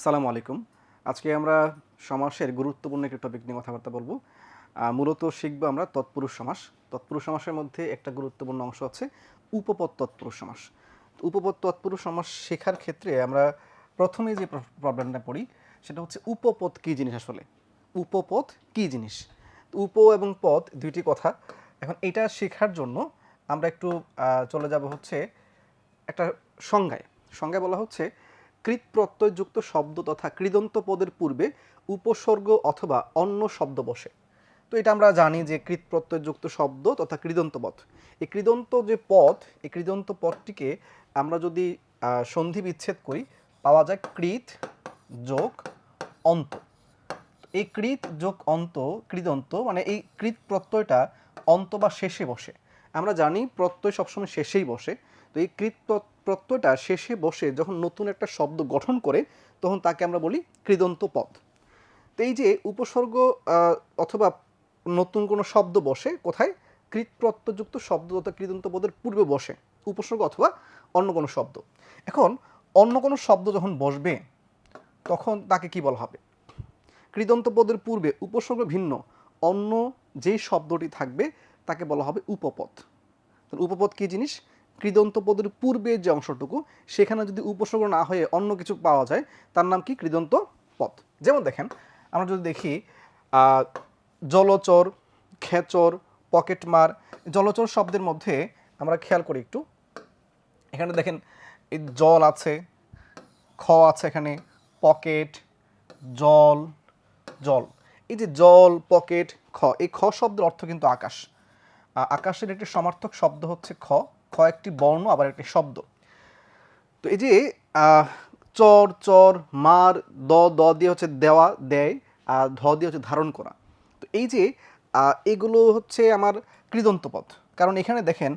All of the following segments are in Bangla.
আসসালামু আলাইকুম। আজকে আমরা সমাসের গুরুত্বপূর্ণ একটি টপিক নিয়ে কথাবার্তা বলব। মূলত শিখব আমরা তৎপুরুষ সমাস। তৎপুরুষ সমাসের মধ্যে একটা গুরুত্বপূর্ণ অংশ আছে উপপদ তৎপুরুষ সমাস। উপপদ তৎপুরুষ সমাস শেখার ক্ষেত্রে আমরা প্রথমে যে প্রবলেমটা পড়ি, সেটা হচ্ছে উপপদ কী জিনিস আসলে? উপপদ কী জিনিস? উপ এবং পদ দুইটি কথা। এখন এটা শেখার জন্য আমরা একটু চলে যাব হচ্ছে একটা সংজ্ঞায়। সংজ্ঞায় বলা হচ্ছে কৃত প্রত্যয়যুক্ত শব্দ তথা কৃদন্ত পদের পূর্বে উপসর্গ অথবা অন্য শব্দ বসে। তো এটা আমরা জানি যে কৃত প্রত্যয়যুক্ত শব্দ তথা কৃদন্ত পদ। এই কৃদন্ত যে পদ, এই কৃদন্ত পদটিকে আমরা যদি সন্ধি বিচ্ছেদ করি, পাওয়া যায় কৃত যোগ অন্ত। এই কৃত যোগ অন্ত, কৃদন্ত মানে এই কৃত প্রত্যয়টা অন্ত বা শেষে বসে। আমরা জানি প্রত্যয় সবসময় শেষেই বসে। তো এই কৃত প্র- প্রত্যয়টা শেষে বসে যখন নতুন একটা শব্দ গঠন করে, তখন তাকে আমরা বলি কৃদন্ত পদ। তো এই যে উপসর্গ অথবা নতুন কোনো শব্দ বসে, কোথায়? কৃত প্রত্যযুক্ত শব্দ তথা কৃদন্ত পদের পূর্বে বসে, উপসর্গ অথবা অন্য কোনো শব্দ। এখন, অন্য কোনো শব্দ যখন বসবে, তখন তাকে কি বলা হবে? কৃদন্ত পদের পূর্বে উপসর্গ ভিন্ন, অন্য যেই শব্দটি থাকবে তাকে বলা হবে উপপদ তাহলে উপপদ কী জিনিস? কৃদন্ত পদের পূর্বে যে অংশটুকু, সেখানে যদি উপসর্গ না হয়ে অন্য কিছু পাওয়া যায়, তার নাম কি? কৃদন্ত পদ। যেমন দেখেন, আমরা যদি দেখি জলচর, খেচর পকেটমার জলচর শব্দের মধ্যে আমরা খেয়াল করি একটু। এখানে দেখেন, এই জল আছে, খ আছে এখানে, পকেট, জল জল। এই যে জল, পকেট, খ, এই খ শব্দের অর্থ কিন্তু আকাশ। আকাশের একটি সমার্থক শব্দ হচ্ছে খ। খ একটি বর্ণ, আবার একটি শব্দ। তো এই যে চর চর, মার, দ দ দিয়ে হচ্ছে দেওয়া, দেয় আর ধ দিয়ে হচ্ছে ধারণ করা। তো এই যে এগুলো হচ্ছে আমার কৃদন্ত পদ। কারণ এখানে দেখেন,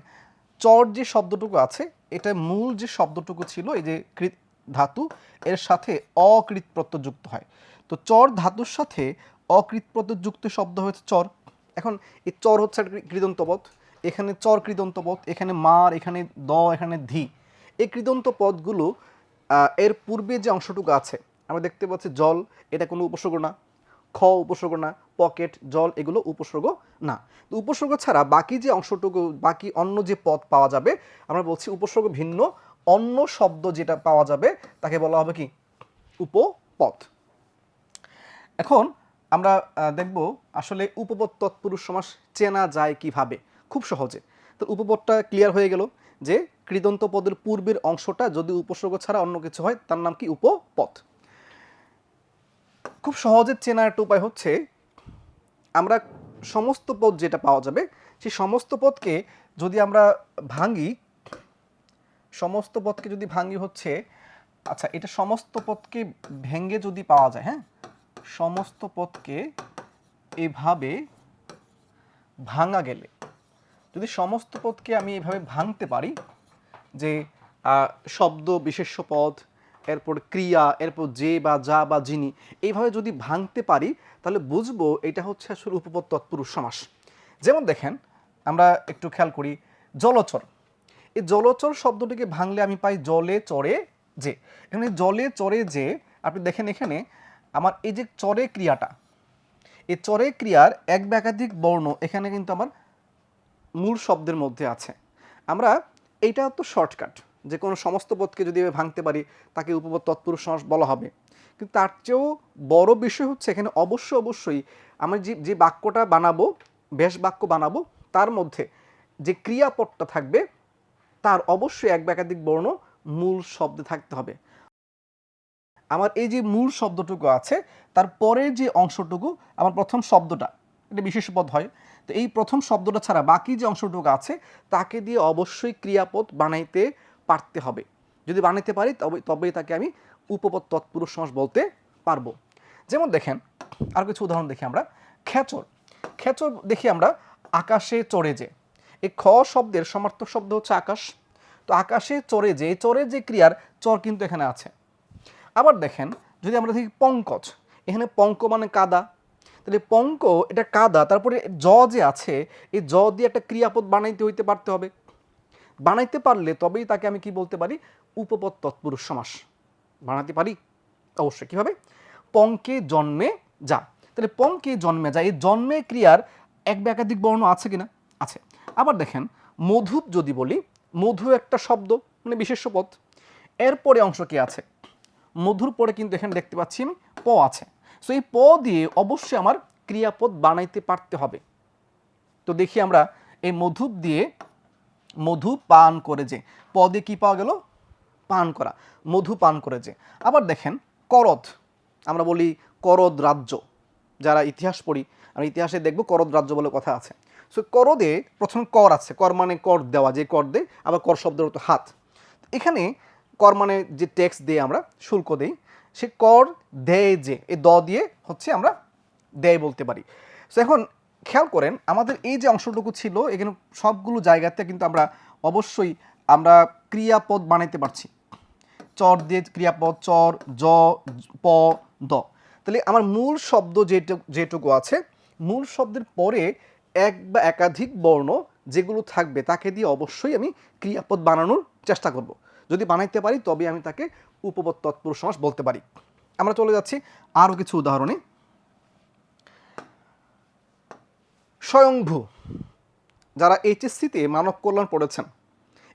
চর যে শব্দটুকু আছে, এটা মূল যে শব্দটুকু ছিল, এই যে কৃত ধাতু, এর সাথে অকৃত প্রত্যয় যুক্ত হয়। তো চর ধাতুর সাথে অকৃত প্রত্যয় যুক্ত শব্দ হয়েছে চর। এখন এই চর হচ্ছে একটা কৃদন্ত পদ এখানে চর কৃদন্ত পদ এখানে মার, এখানে দ, এখানে ধি। এই কৃদন্ত পদগুলো এর পূর্বে যে অংশটুকু আছে, আমরা দেখতে পাচ্ছি জল, এটা কোনো উপসর্গ না। খ উপসর্গ না, পকেট, জল, এগুলো উপসর্গ না। তো উপসর্গ ছাড়া বাকি যে অংশটুকু, বাকি অন্য যে পদ পাওয়া যাবে, আমরা বলছি উপসর্গ ভিন্ন, অন্য শব্দ যেটা পাওয়া যাবে, তাকে বলা হবে কি? উপপদ। এখন আমরা দেখব আসলে উপপদ তৎপুরুষ সমাস চেনা যায় কীভাবে। খুব সহজে। তো উপপদটা ক্লিয়ার হয়ে গেল যে কৃদন্ত পদের পূর্বের অংশটা যদি উপসর্গ ছাড়া অন্য কিছু হয়, তার নাম কি উপপদ? খুব সহজে চেনার একটা উপায় হচ্ছে, আমরা সমস্ত পদ যেটা পাওয়া যাবে, সেই সমস্ত পদকে যদি আমরা ভাঙি, সমস্ত পদকে যদি ভাঙি হচ্ছে আচ্ছা এটা সমস্ত পদকে ভেঙে যদি পাওয়া যায় হ্যাঁ? সমস্ত পদকে এভাবে ভাঙা গেলে, যদি সমস্ত পদকে আমি এভাবে ভাঙতে পারি, যে শব্দ, বিশেষ্য পদ এরপর ক্রিয়া, এরপর যে বা যা বা যিনি এইভাবে যদি ভাঙতে পারি, তাহলে বুঝব এটা হচ্ছে আসলে উপপদ তৎপুরুষ সমাস। যেমন দেখেন, আমরা একটু খেয়াল করি, জলচর। এই জলচর শব্দটিকে ভাঙলে আমি পাই জলে চড়ে যে। এখানে জলে চড়ে যে, আপনি দেখেন এখানে আমার এই যে চরে ক্রিয়াটা, এই চরে ক্রিয়ার এক বা একাধিক বর্ণ এখানে কিন্তু আমার মূল শব্দের মধ্যে আছে। আমরা এইটা তো শর্টকাট, যে কোনো সমস্ত পদকে যদি ভাঙতে পারি, তাকে উপপদ তৎপুরুষ বলা হবে। কিন্তু তার চেয়েও বড় বিষয় হচ্ছে এখানে অবশ্যই অবশ্যই আমি যে যে বাক্যটা বানাবো, বেশ বাক্য বানাবো, তার মধ্যে যে ক্রিয়াপদটা থাকবে, তার অবশ্যই এক বা একাধিক বর্ণ মূল শব্দে থাকতে হবে। আমার এই যে মূল শব্দটুকু আছে, তার পরের যে অংশটুকু, আমার প্রথম শব্দটা, এটা বিশেষ পদ হয়। তো এই প্রথম শব্দটা ছাড়া বাকি যে অংশটুকু আছে, তাকে দিয়ে অবশ্যই ক্রিয়াপদ বানাইতে পারতে হবে। যদি বানাইতে পারি, তবে, তবেই তাকে আমি উপপদ তৎপুরুষ সমাস বলতে পারব। যেমন দেখেন, আর কিছু উদাহরণ দেখি আমরা। খেচর খেচর দেখি আমরা আকাশে চড়ে যে। এই খ শব্দের সমার্থক শব্দ হচ্ছে আকাশ। তো আকাশে চড়ে যে চড়ে যে ক্রিয়ার চর কিন্তু এখানে আছে। আবার দেখেন, যদি আমরা দেখি পঙ্কজ, এখানে পঙ্ক মানে কাদা। তাহলে পঙ্ক এটা কাদা, তারপরে জ যে আছে, এই জ দিয়ে একটা ক্রিয়াপদ বানাইতে হইতে পারতে হবে। বানাইতে পারলে তবেই তাকে আমি কি বলতে পারি? উপপদ তৎপুরুষ সমাস। বানাতে পারি? অবশ্যই। কীভাবে? পঙ্কে জন্মে যা। তাহলে পঙ্কে জন্মে যা, এই জন্মে ক্রিয়ার এক বা একাধিক বর্ণ আছে কিনা? আছে। আবার দেখেন মধুপ যদি বলি, মধু একটা শব্দ মানে বিশেষ্য পদ। এরপরে অংশ কি আছে? মধুর পরে কিন্তু এখানে দেখতে পাচ্ছি আমি প আছে। সো এই প দিয়ে অবশ্যই আমার ক্রিয়াপদ বানাইতে পারতে হবে। তো দেখি আমরা এই মধু দিয়ে মধু পান করে যে পদে কি পাওয়া গেল? পান করা। মধু পান করে যে। আবার দেখেন, করদ। আমরা বলি করদ রাজ্য। যারা ইতিহাস পড়ি, আমরা ইতিহাসে দেখব করদ রাজ্য বলে কথা আছে। সো করদে প্রথম কর আছে। কর মানে কর দেওয়া, যে কর দে, আবার কর শব্দের হাত। এখানে কর মানে যে ট্যাক্স দিয়ে আমরা শুল্ক দেই, সে কর দেয় যে, এই দ দিয়ে হচ্ছে আমরা দেয় বলতে পারি। সো এখন খেয়াল করেন, আমাদের এই যে অংশটুকু ছিল, এখানে সবগুলো জায়গাতে কিন্তু আমরা অবশ্যই আমরা ক্রিয়াপদ বানাইতে পারছি। চর দিয়ে ক্রিয়াপদ, চর, জ, প, দ। তাহলে আমার মূল শব্দ যেটুকু যেটুকু আছে, মূল শব্দের পরে এক বা একাধিক বর্ণ যেগুলো থাকবে, তাকে দিয়ে অবশ্যই আমি ক্রিয়াপদ বানানোর চেষ্টা করব। যদি বানাইতে পারি তবে আমি তাকে উপপদ তৎপুরুষ সমাস বলতে পারি। আমরা চলে যাচ্ছি আরও কিছু উদাহরণে। স্বয়ংভূ, যারা এইচএসসিতে মানব কল্যাণ পড়েছেন,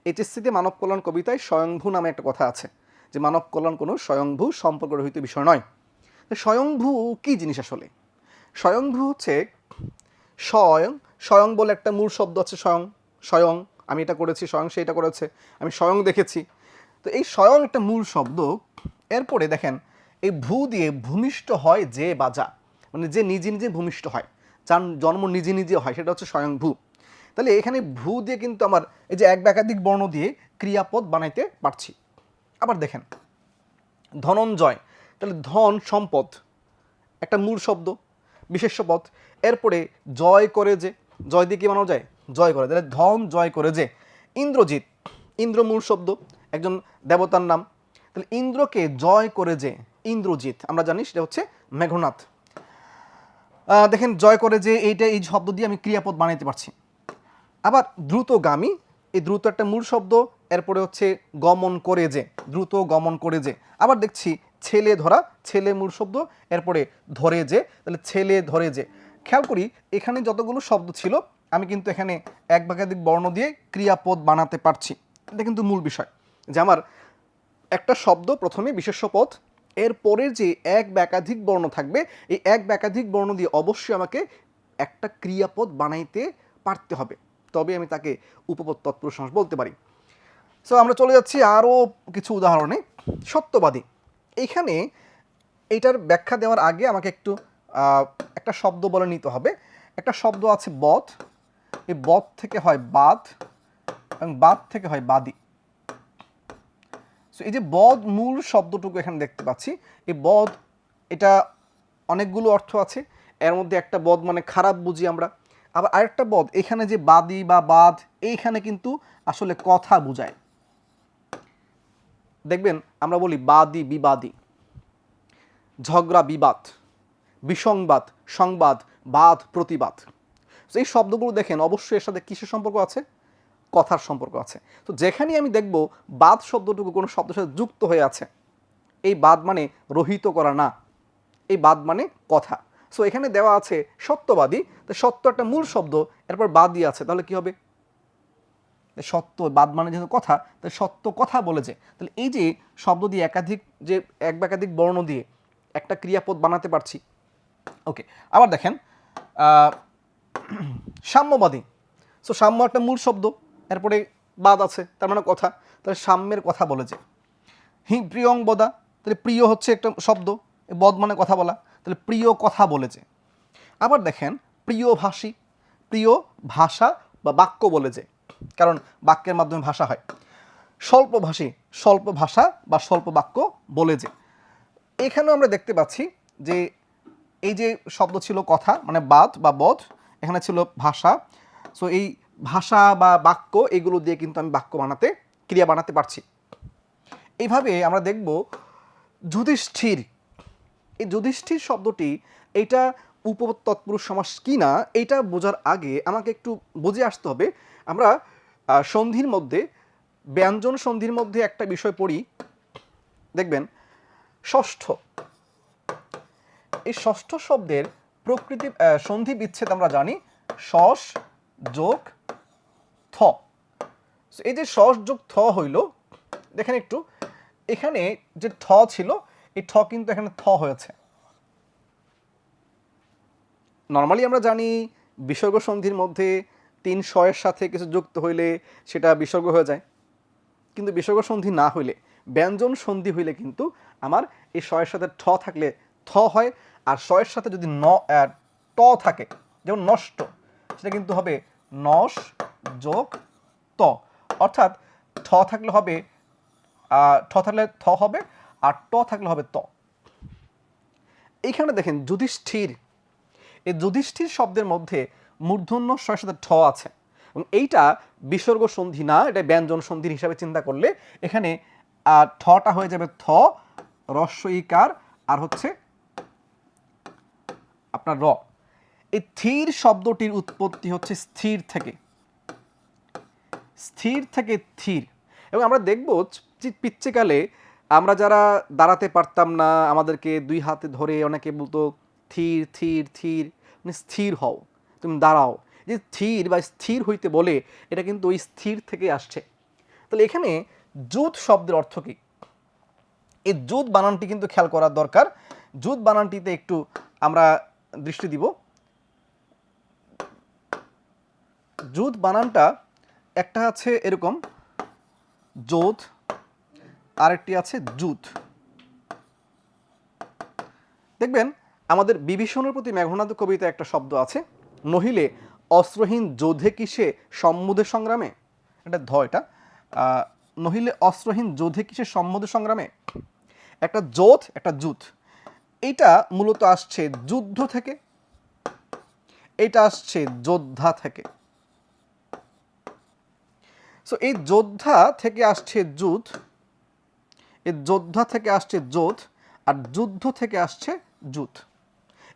এইচএসসিতে মানব কল্যাণ কবিতায় স্বয়ংভূ নামে একটা কথা আছে, যে মানব কল্যাণ কোনো স্বয়ংভূ সম্পর্ক রহিত বিষয় নয়। স্বয়ংভূ কী জিনিস আসলে? স্বয়ংভূ হচ্ছে স্বয়ং স্বয়ং বলে একটা মূল শব্দ আছে স্বয়ং স্বয়ং, আমি এটা করেছি, স্বয়ং সে এটা করেছে, আমি স্বয়ং দেখেছি। তো এই স্বয়ং একটা মূল শব্দ, এরপরে দেখেন, এই ভূ দিয়ে ভূমিষ্ঠ হয় যে বাজা মানে যে নিজে নিজে ভূমিষ্ঠ হয়, যার জন্ম নিজে নিজে হয়, সেটা হচ্ছে স্বয়ং ভূ। তাহলে এখানে ভূ দিয়ে কিন্তু আমার এই যে এক একাধিক বর্ণ দিয়ে ক্রিয়াপদ বানাইতে পারছি। আবার দেখেন, ধনঞ্জয়, তাহলে ধন সম্পদ, একটা মূল শব্দ, বিশেষ্য পদ। এরপরে জয় করে যে, জয় দিয়ে কি বানানো যায়? জয় করে, তাহলে ধন জয় করে যে, ইন্দ্রজিৎ, ইন্দ্র মূল শব্দ একজন দেবতার নাম। তাহলে ইন্দ্রকে জয় করে যে ইন্দ্রজিৎ, আমরা জানি সেটা হচ্ছে মেঘনাথ। দেখেন, জয় করে যে এইটা, এই শব্দ দিয়ে আমি ক্রিয়াপদ বানাইতে পারছি। আবার দ্রুতগামী, এই দ্রুত একটা মূল শব্দ, এরপরে হচ্ছে গমন করে যে, দ্রুত গমন করে যে। আবার দেখছি ছেলে ধরা, ছেলে মূল শব্দ, এরপরে ধরে যে, তাহলে ছেলে ধরে যে। খেয়াল করি, এখানে যতগুলো শব্দ ছিল, আমি কিন্তু এখানে এক একাধিক বর্ণ দিয়ে ক্রিয়াপদ বানাতে পারছি। এটা কিন্তু মূল বিষয়। যে আমার একটা শব্দ প্রথমে বিশেষ্য পদ এর পরের যে এক বা একাধিক বর্ণ থাকবে, এই এক বা একাধিক বর্ণ দিয়ে অবশ্যই আমাকে একটা ক্রিয়াপদ বানাইতে পারতে হবে। তবে আমি তাকে উপপদ তৎপুরুষ সমাস বলতে পারি। সো আমরা চলে যাচ্ছি আরও কিছু উদাহরণে। সত্যবাদী। এইখানে এইটার ব্যাখ্যা দেওয়ার আগে আমাকে একটু একটা শব্দ বলে নিতে হবে। একটা শব্দ আছে বধ। এই বধ থেকে হয় বাদ এবং বাদ থেকে হয় বাদী। সো এই যে বধ মূল শব্দটুকু এখানে দেখতে পাচ্ছি। এই বধ এটা অনেকগুলো অর্থ আছে। এর মধ্যে একটা বধ মানে খারাপ বুঝি আমরা। আবার আরেকটা বধ এখানে যে বাদী বা বাদ, এইখানে কিন্তু আসলে কথা বোঝায়। দেখবেন, আমরা বলি বাদী, বিবাদী। ঝগড়া, বিবাদ। বিসংবাদ, সংবাদ, বাদ, প্রতিবাদ। এই শব্দগুলো দেখেন, অবশ্যই এর সাথে কিসের সম্পর্ক আছে? কথার সম্পর্ক আছে। তো যেখানেই আমি দেখব বাদ শব্দটুকু কোনো শব্দের সাথে যুক্ত হয়ে আছে, এই বাদ মানে রহিত করা না, এই বাদ মানে কথা। সো এখানে দেওয়া আছে সত্যবাদী, তো সত্য একটা মূল শব্দ, এরপর বাদই আছে, তাহলে কি হবে? সত্য, বাদ মানে যেহেতু কথা তাহলে সত্য কথা বলেছে। তাহলে এই যে শব্দ দিয়ে একাধিক, যে এক বা একাধিক বর্ণ দিয়ে একটা ক্রিয়াপদ বানাতে পারছি, ওকে, আবার দেখেন সাম্যবাদী। সো সাম্য একটা মূল শব্দ এরপরে বাদ আছে, তার মানে কথা। তাহলে সাম্যের কথা বলেছে হি প্রিয়ংবদা তাহলে প্রিয় হচ্ছে একটা শব্দ বদ মানে কথা বলা। তাহলে প্রিয় কথা বলেছে আবার দেখেন, প্রিয় ভাষী, প্রিয় ভাষা বা বাক্য বলেছে কারণ বাক্যের মাধ্যমে ভাষা হয়। স্বল্পভাষী স্বল্প ভাষা বা স্বল্প বাক্য বলে যে। এখানেও আমরা দেখতে পাচ্ছি যে, এই যে শব্দ ছিল কথা মানে বাদ বা বধ এখানে ছিল ভাষা। সো এই ভাষা বা বাক্য, এগুলো দিয়ে কিন্তু আমি বাক্য বানাতে, ক্রিয়া বানাতে পারছি। এইভাবে আমরা দেখব যুধিষ্ঠির। এই যুধিষ্ঠির শব্দটি এটা উপতৎপুরুষ সমাস কি না এটা বোঝার আগে আমাকে একটু বুঝে আসতে হবে। আমরা সন্ধির মধ্যে, ব্যঞ্জন সন্ধির মধ্যে একটা বিষয় পড়ি। দেখবেন, ষষ্ঠ। এই ষষ্ঠ শব্দের প্রকৃতি সন্ধি বিচ্ছেদ আমরা জানি। সস যোগ থ। এই যে সস যোগ থ হইল, দেখেন একটু, এখানে যে ঠ ছিল, এই ঠ কিন্তু এখানে থ হয়েছে। নর্মালি আমরা জানি বিসর্গ সন্ধির মধ্যে তিন শয়ের সাথে কিছু যুক্ত হইলে সেটা বিসর্গ হয়ে যায়। কিন্তু বিসর্গ সন্ধি না হইলে, ব্যঞ্জন সন্ধি হইলে কিন্তু আমার এই শয়ের সাথে ঠ থাকলে থ হয়, আর শয়ের সাথে যদি ন ট থাকে, যেমন নষ্ট, সেটা কিন্তু হবে নস যোগ ত। অর্থাৎ ঠ থাকলে হবে ঠ থাকলে থ হবে আর ট থাকলে হবে ত। এইখানে দেখেন যুধিষ্ঠির। এই যুধিষ্ঠির শব্দের মধ্যে মূর্ধন্য সাথে ঠ আছে। এবং এইটা বিসর্গ সন্ধি না, এটা ব্যঞ্জন সন্ধির হিসাবে চিন্তা করলে এখানে ঠটা হয়ে যাবে থ রস্ব ইকার আর হচ্ছে আপনার র। এই থির শব্দটির উৎপত্তি হচ্ছে স্থির থেকে। স্থির থেকে থির এবং আমরা দেখব পিচ্ছেকালে আমরা যারা দাঁড়াতে পারতাম না, আমাদেরকে দুই হাতে ধরে অনেকে বলতো থির থির থির মানে স্থির হও, তুমি দাঁড়াও। যে স্থির বা স্থির হইতে বলে, এটা কিন্তু ওই স্থির থেকে আসছে। তাহলে এখানে জুত শব্দের অর্থ কী? এই জুত বানানটি কিন্তু খেয়াল করার দরকার। জুত বানানটিতে একটু আমরা দৃষ্টি দিব। জুত বানানটা একটা আছে এরকম জোত আরেকটি আছে জুত দেখবেন, আমাদের বিভীষণের প্রতি মেঘনাদ কবিতা একটা শব্দ আছে, নহিলে অস্ত্রহীন যোধে কিসে সম্মুদে সংগ্রামে? এটা ধ এটা। নহিলে অস্ত্রহীন যোধে কিসে সম্মুদে সংগ্রামে? একটা যোধ একটা যুথ। এইটা মূলত আসছে যুদ্ধ থেকে এটা আসছে যোদ্ধা থেকে। সো এই যোদ্ধা থেকে আসছে যুদ্ধ, এই যোদ্ধা থেকে আসছে যোধ আর যুদ্ধ থেকে আসছে যুদ্ধ।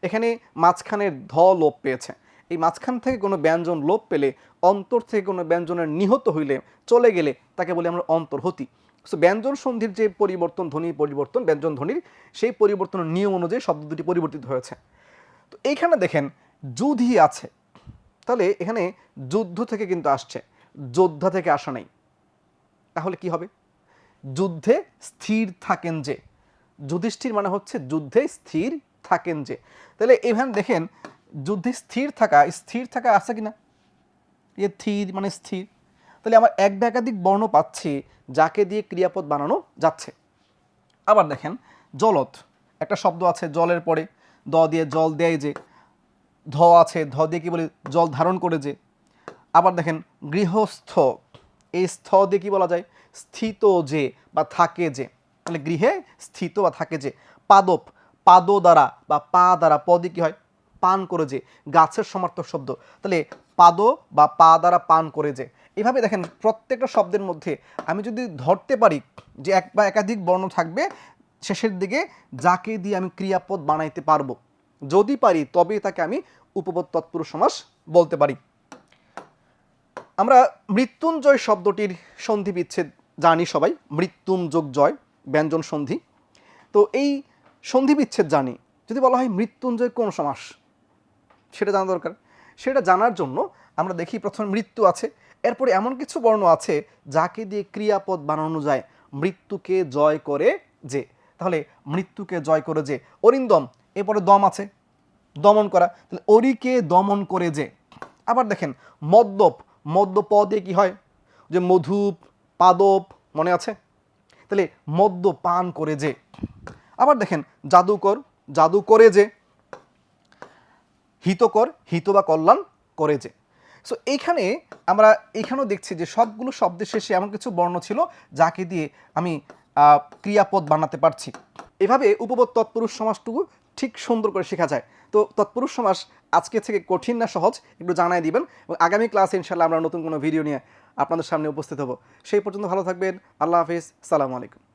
এখানে মাঝখানের ধ লোপ পেয়েছে। এই মাঝখান থেকে কোনো ব্যঞ্জন লোপ পেলে, অন্তর থেকে কোনো ব্যঞ্জনের নিহত হইলে, চলে গেলে তাকে বলি আমরা অন্তর্হতি। সো ব্যঞ্জন সন্ধির যে পরিবর্তন, ধ্বনি পরিবর্তন, ব্যঞ্জন ধ্বনির সেই পরিবর্তনের নিয়ম অনুযায়ী শব্দ দুটি পরিবর্তিত হয়েছে। তো এইখানে দেখেন যুধি আছে। তাহলে এখানে যুদ্ধ থেকে কিন্তু আসছে। যোদ্ধা থেকে আসা নাই। তাহলে কি হবে? যুদ্ধে স্থির থাকেন যে। যুধিষ্ঠির মানে হচ্ছে যুদ্ধে স্থির থাকেন যে। তাহলে এখানে দেখেন, যুদ্ধে স্থির থাকা স্থির থাকা আছে কিনা? এ স্থির মানে স্থির। তাহলে আমার এক বা একাধিক বর্ণ পাচ্ছি যাকে দিয়ে ক্রিয়াপদ বানানো যাচ্ছে। আবার দেখেন, জলত, একটা শব্দ আছে জলের পরে, দ দিয়ে জল দেয় যে, ধ আছে, ধ দিয়ে কি বলি, জল ধারণ করে যে। আবার দেখেন, গৃহস্থ, এই স্থ দিয়ে কি বলা যায়? স্থিত যে বা থাকে যে। তাহলে গৃহে স্থিত বা থাকে যে। পাদপ, পাদ দ্বারা বা পা দ্বারা পদে কি হয়? পান করে যে। গাছের সমার্থক শব্দ। তাহলে পাদ বা পা দ্বারা পান করে যে। এভাবে দেখেন, প্রত্যেকটা শব্দের মধ্যে আমি যদি ধরতে পারি যে এক বা একাধিক বর্ণ থাকবে, শেষের দিকে যাকে দিয়ে আমি ক্রিয়াপদ বানাইতে পারব। যদি পারি, তবেই তাকে আমি উপপদ, তৎপুরুষ, সমাস বলতে পারি। আমরা মৃত্যুঞ্জয় শব্দটির সন্ধি বিচ্ছেদ জানি সবাই। মৃত্যুম যোগ জয়, ব্যঞ্জন সন্ধি। তো এই সন্ধি বিচ্ছেদ জানি, যদি বলা হয় মৃত্যুঞ্জয় কোন সমাস, সেটা জানা দরকার। সেটা জানার জন্য আমরা দেখি প্রথমে মৃত্যু আছে, এরপরে এমন কিছু বর্ণ আছে যাকে দিয়ে ক্রিয়াপদ বানানো যায়। মৃত্যুকে জয় করে যে, তাহলে মৃত্যুকে জয় করে যে, অরিন্দম, এরপরে দম আছে, দমন করা, তাহলে অরিকে দমন করে যে। আবার দেখেন, মদ্যপ মদ্য পদে কি হয়? যে মধুপ, পাদপ, মনে আছে? তাহলে মদ্য পান করে যে। আবার দেখেন, জাদুকর, জাদু করে যে। হিতকর, হিত বা কল্যাণ করে যে। সো এইখানে আমরা এখানেও দেখছি যে সবগুলো শব্দের শেষে এমন কিছু বর্ণ ছিল যাকে দিয়ে আমি ক্রিয়াপদ বানাতে পারছি। এভাবে উপপদ, তৎপুরুষ সমাসটুকু ঠিক সুন্দর করে শেখা যায়। তো তৎপুরুষ সমাস আজকে থেকে কঠিন না সহজ, একটু জানাই দিবেন। এবং আগামী ক্লাসে ইনশাল্লাহ আমরা নতুন কোনো ভিডিও নিয়ে আপনাদের সামনে উপস্থিত হব। সেই পর্যন্ত ভালো থাকবেন। আল্লাহ হাফিজ। সালামু আলাইকুম।